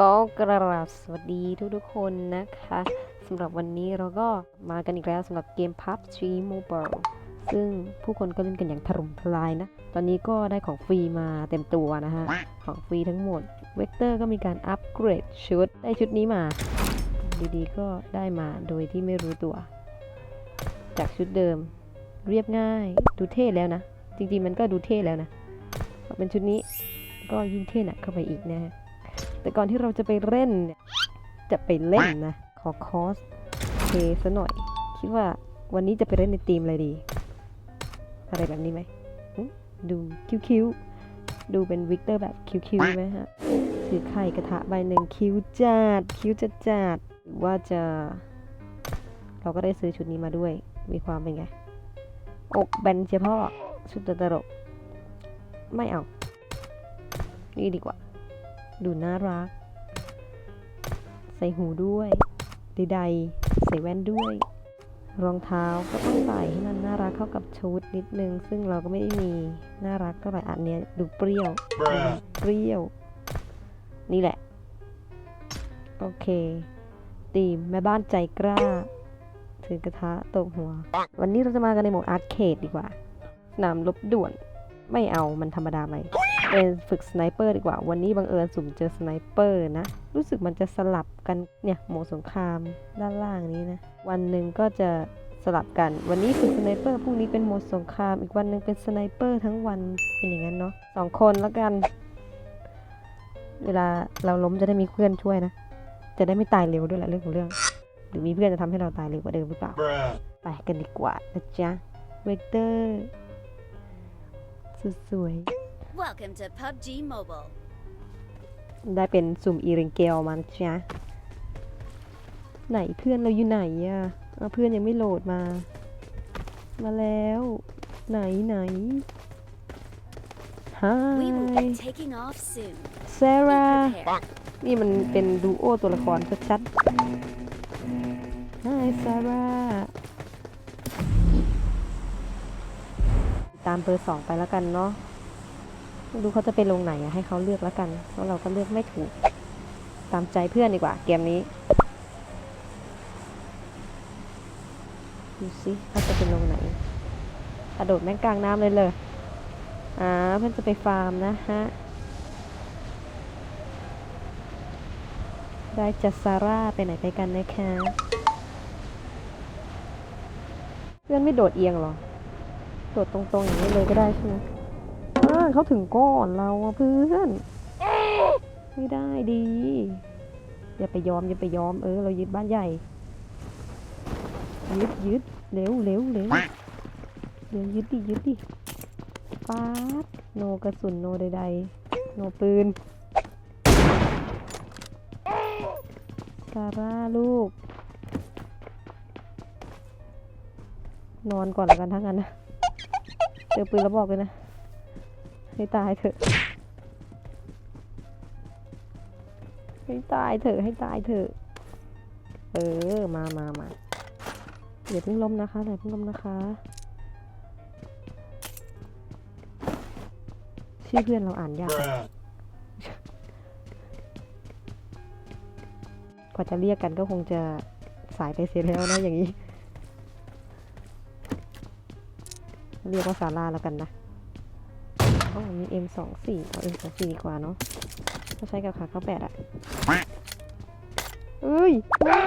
ก็กราบสวัสดีทุกๆคนนะคะสำหรับวันนี้เราก็มากันอีกแล้วสำหรับเกม PUBG Mobile ซึ่งผู้คนก็เล่นกันอย่างถล่มทลายนะ ตอนนี้ก็ได้ของฟรีมาเต็มตัวนะฮะ ของฟรีทั้งหมด เวกเตอร์ก็มีการอัปเกรดชุด ได้ชุดนี้มา ดีๆ ก็ได้มาโดยที่ไม่รู้ตัว จากชุดเดิม เรียบง่าย ดูเท่แล้วนะ จริงๆมันก็ดูเท่แล้วนะพอเป็นชุดนี้ก็ยิ่งเท่หนักเข้าไปอีกนะฮะ แต่ก่อนที่เราจะไปเล่นเนี่ย จะไปเล่นนะ ขอคอสเพย์ซะหน่อย คิดว่าวันนี้จะไปเล่นในทีมอะไรดี อะไรแบบนี้ไหม ดูคิ้วๆ ดูเป็นวิกเตอร์แบบคิ้วๆไหมฮะถือไข่กระทะใบหนึ่งคิ้วจัดคิ้วจะจัดหรือว่าจะ เราก็ได้ซื้อชุดนี้มาด้วย มีความเป็นไง อกแบนเฉพาะชุดตลกไม่เอา นี่ดีกว่า ดูน่ารัก ใส่หูด้วยใดๆใส่แว่นด้วย รองเท้าก็ต้องใส่ให้มันน่ารักเข้ากับชุดนิดนึง ซึ่งเราก็ไม่ได้มีน่ารักเท่าไหร่อันเนี้ยดูเปรี้ยวดูเปรี้ยว นี่แหละ โอเคตีมแม่บ้านใจกล้าถือกระทะตบหัว วันนี้เราจะมากันในโหมดอาร์เคดดีกว่าสนามลบด่วน ไม่เอามันธรรมดาไหม เป็นฝึกสไนเปอร์ดีกว่า วันนี้บังเอิญสุ่มเจอสไนเปอร์นะ รู้สึกมันจะสลับกันเนี่ยโหมดสงครามด้านล่างนี้นะ วันหนึ่งก็จะสลับกัน วันนี้ฝึกสไนเปอร์พรุ่งนี้เป็นโหมดสงคราม อีกวันหนึ่งเป็นสไนเปอร์ทั้งวัน เป็นอย่างนั้นเนาะสองคนแล้วกัน เวลาเราล้มจะได้มีเพื่อนช่วยนะ จะได้ไม่ตายเร็วด้วยแหละเรื่องของเรื่อง หรือมีเพื่อนจะทำให้เราตายเร็วกว่าเดิมหรือเปล่า Bruh. ไปกันดีกว่านะจ๊ะ เวกเตอร์สุดสวย Welcome to PUBG Mobile. ได้เป็นสุ่มอีริงเกลมานะจ๊ะไหนเพื่อนเราอยู่ไหนอะอะเพื่อนยังไม่โหลดมา มาแล้ว ไหนไหน We will ฮ be taking off soon. เซ Be รา prepared. นี่มันเป็นดูโอตัวละครชัดๆ Hi Sarah ตามเบอร์สองไปแล้วกันเนาะ ดูเขาจะไปลงไหนอะให้เขาเลือกแล้วกันเพราะเราก็เลือกไม่ถูก ตามใจเพื่อนดีกว่า เกมนี้ ดูสิเขาจะไปลงไหนกระโดดแม่งกลางน้ำเลยเลยอ่าเพื่อนจะไปฟาร์มนะฮะ ได้จัดซาร่าไปไหนไปกันนะคะเพื่อนไม่โดดเอียงหรอ โดดตรงๆอย่างนี้เลยก็ได้ใช่ไหม เขาถึงก่อนเราเพื่อนไม่ได้ดี อย่าไปยอมอย่าไปยอมเออเรายึดบ้านใหญ่ ยึดยึดเร็วเร็วเร็วเร็วยึดดิยึดดิป๊าดโนกระสุนโนใดๆโนปืนซาร่าลูก นอนก่อนแล้วกันทั้งนั้นนะเจอปืนแล้วบอกเลยนะ ให้ตายเถอะให้ตายเถอะให้ตายเถอะเออมามามาเดี๋ยวเพิ่งล้มนะคะเดี๋ยวเพิ่งล้มนะคะ ชื่อเพื่อนเราอ่านยากกว่าจะเรียกกันก็คงจะสายไปเสียแล้วนะอย่างนี้ เรียกว่าซาร่าแล้วกันนะ อ๋อมี M สองสี่เอา M สองสี่ดีกว่าเนาะถ้าใช้กับขาเข้าแปดอะเอ้ยไม่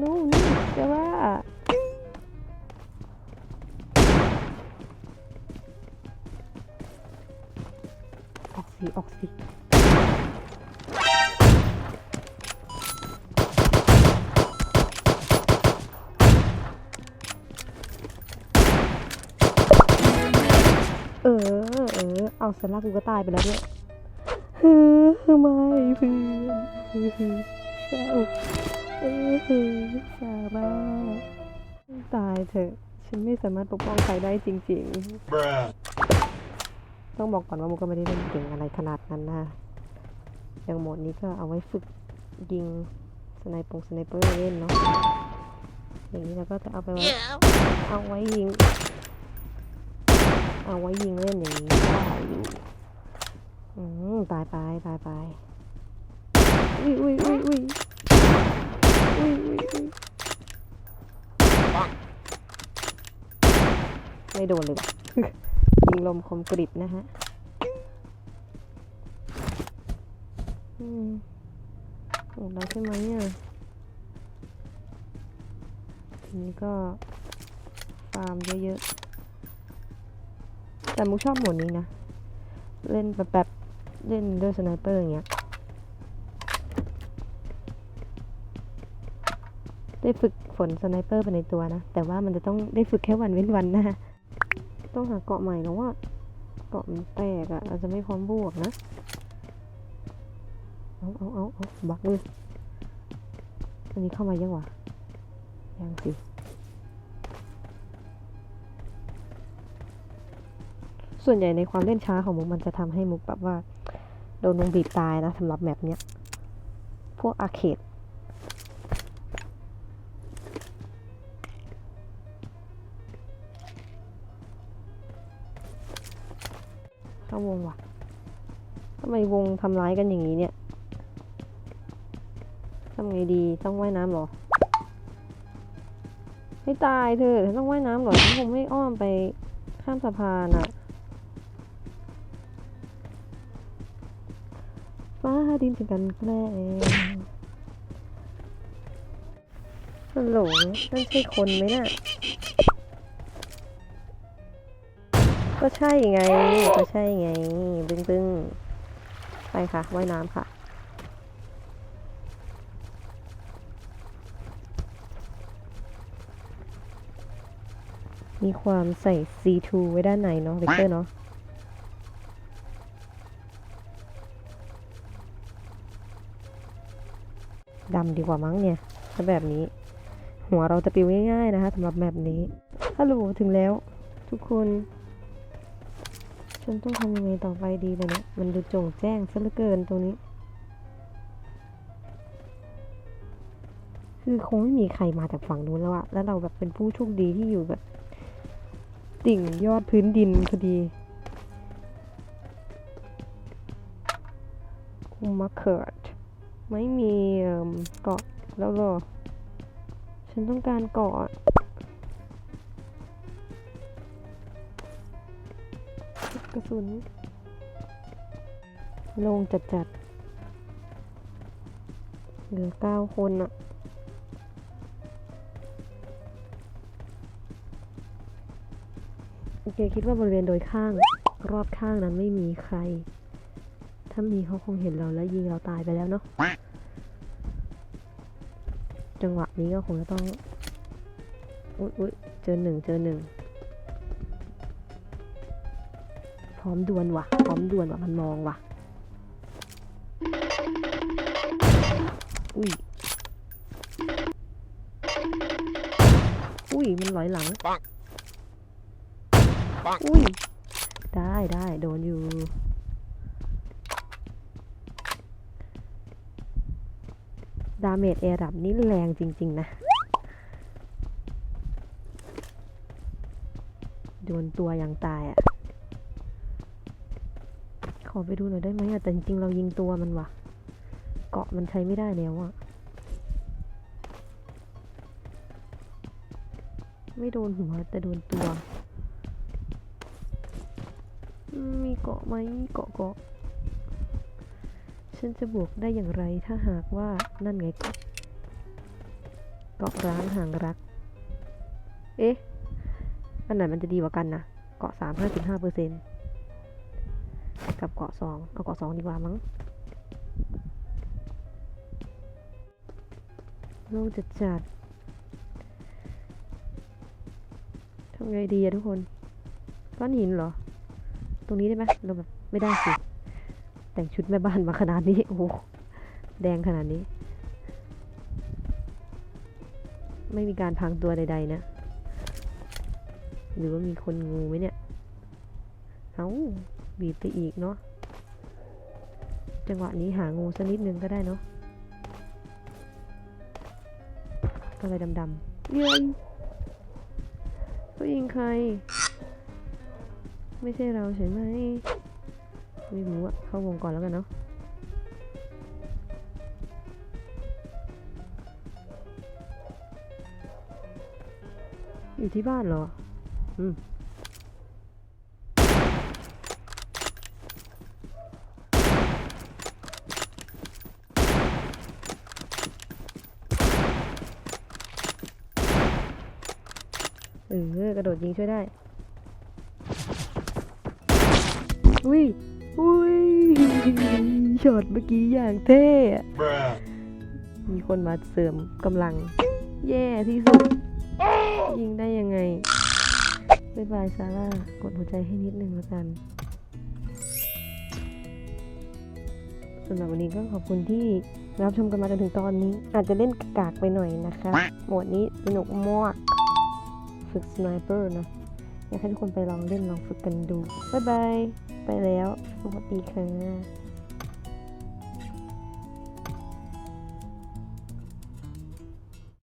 นู่นจะว่าออกสิออกสิ เออ เออ เอาสลักกูก็ตายไปแล้วด้วยเฮ้อทไมเพื่อนเฮ้อเศร้าเออซาร่าตายเถอะ ฉันไม่สามารถปกป้องใครได้จริง ๆ ต้องบอกก่อนว่ามุกก็ไม่ได้เล่นเก่งอะไรขนาดนั้นนะอย่างโหมดนี้ก็เอาไว้ฝึกยิงสไนปงสไนเปอร์เล่นเนาะอย่างนี้เราก็จะเอาไปไว้เอาไว้ยิง เอาไว้ยิงเล่นอย่างนี้ได้อยู่อืมตายไปตายไปอุ้ยอุ้ยอุ้ยอุ้ยอุ้ยอุ้ยอุ้ยไม่โดนเลยว่ะยิงลมคมกริบนะฮะอืมโอ้ได้ใช่ไหมอะทีนี้ก็ฟาร์มเยอะๆ แต่มุกชอบหมดนี้นะ เล่นแบบแบบเล่นด้วยสไนเปอร์อย่างเงี้ย ได้ฝึกฝนสไนเปอร์ไปในตัวนะ แต่ว่ามันจะต้องได้ฝึกแค่วันเว้นวันนะ ต้องหาเกาะใหม่แล้วว่าเกาะมันแตกอะอาจจะไม่พร้อมบวกนะ เอาเอาเอาเอาบักเลยอันนี้เข้ามายังวะยังสิ ส่วนใหญ่ในความเล่นช้าของมุกมันจะทำให้มุกแบบว่า โดนวงบีบตายนะสำหรับแมปเนี้ย พวกอาเคดเข้าวงว่ะทำไมวงทำร้ายกันอย่างนี้เนี่ยทำไงดีต้องว่ายน้ำเหรอให้ตายเธอต้องว่ายน้ำเหรอฉันคงไม่อ้อมไปข้ามสะพานอะ ดินเป็นกันแกล้งฮัลโหลนั่นใช่คนไหมน่ะ ก็ใช่ไง ก็ใช่ไง บึ้งบึ้งไปค่ะ ว่ายน้ำค่ะ มีความใส่ C2 ไว้ด้านในเนาะเวกเตอร์เนาะ ดำดีกว่ามั้งเนี่ยถ้าแบบนี้ หัวเราจะปิวง่ายๆนะคะสำหรับแบบนี้ฮัลโหลถึงแล้ว ทุกคนฉันต้องทำยังไงต่อไปดีล่ะเนี่ยมันดูจงแจ้งซะเหลือเกินตรงนี้ คือคงไม่มีใครมาจากฝั่งนู้นแล้วอะแล้วเราแบบเป็นผู้โชคดีที่อยู่แบบ ติ่งยอดพื้นดินพอดีคุมาเคิด ไม่มีเกาะแล้วหรอ ฉันต้องการเกาะกระสุน ลงจัดจัดๆเหลือเก้าคนอะโอเคคิดว่าบริเวณโดยข้าง รอบข้างนั้นไม่มีใคร ถ้ามีเขาคงเห็นเราแล้วยิงเราตายไปแล้วเนาะ จังหวะนี้ก็คงจะต้อง อุ๊ยอุ๊ยเจอหนึ่งเจอหนึ่ง พร้อมดวลว่ะ พร้อมดวลว่ะ มันมองว่ะ อุ้ย อุ้ย มันลอยหลัง อุ้ย ได้ได้โดนอยู่ ดาเมจเอรับนี่แรงจริง ๆ นะ โดนตัวยังตายอะ่ะ ขอไปดูหน่อยได้ไหมอะแต่จริง ๆ เรายิงตัวมันว่ะเกาะมันใช้ไม่ได้แล้วอะไม่โดนหัวแต่โดนตัวมมีเกาะไหมเกาะเกาะ ฉันจะบวกได้อย่างไรถ้าหากว่านั่นไงเกาะเกาะร้างห่างรัก เอ๊ะ อันไหนมันจะดีกว่ากันนะเกาะสามห้าสิบห้าเปอร์เซ็นกับเกาะสองเอาเกาะสองดีกว่ามั้งโล่งจัดจัดทำไงดีอะทุกคน ก้อนหินเหรอ ตรงนี้ได้ไหมเราแบบไม่ได้สิ แต่งชุดแม่บ้านมาขนาดนี้ โอ้โห แดงขนาดนี้ ไม่มีการพังตัวใด ๆ นะ หรือว่ามีคนงูไหมเนี่ย เอา้าบีบไปอีกเนาะ จังหวะนี้หางูสักนิดนึงก็ได้เนาะอะไรดำๆเย้ยเขายิงใคร ไม่ใช่เราใช่ไหม ไม่รู้อะเข้าวงก่อนแล้วกันเนาะอยู่ที่บ้านเหรอ อืมเออกระโดดยิงช่วยได้ อุ้ย อุ้ยช็อตเมื่อกี้อย่างเท่อะ Bruh. มีคนมาเสริมกำลัง แย่ที่สุด ยิงได้ยังไงบ๊ายบายซาร่ากดหัวใจให้นิดนึงแล้วกันสำหรับวันนี้ก็ขอบคุณที่รับชมกันมาจนถึงตอนนี้ อาจจะเล่นกากๆไปหน่อยนะคะโหมดนี้สนุกมากฝึกสไนเปอร์นะ อยากให้ทุกคนไปลองเล่นลองฝึกกันดู บ๊ายบาย ไปแล้วสวัสดีค่ะ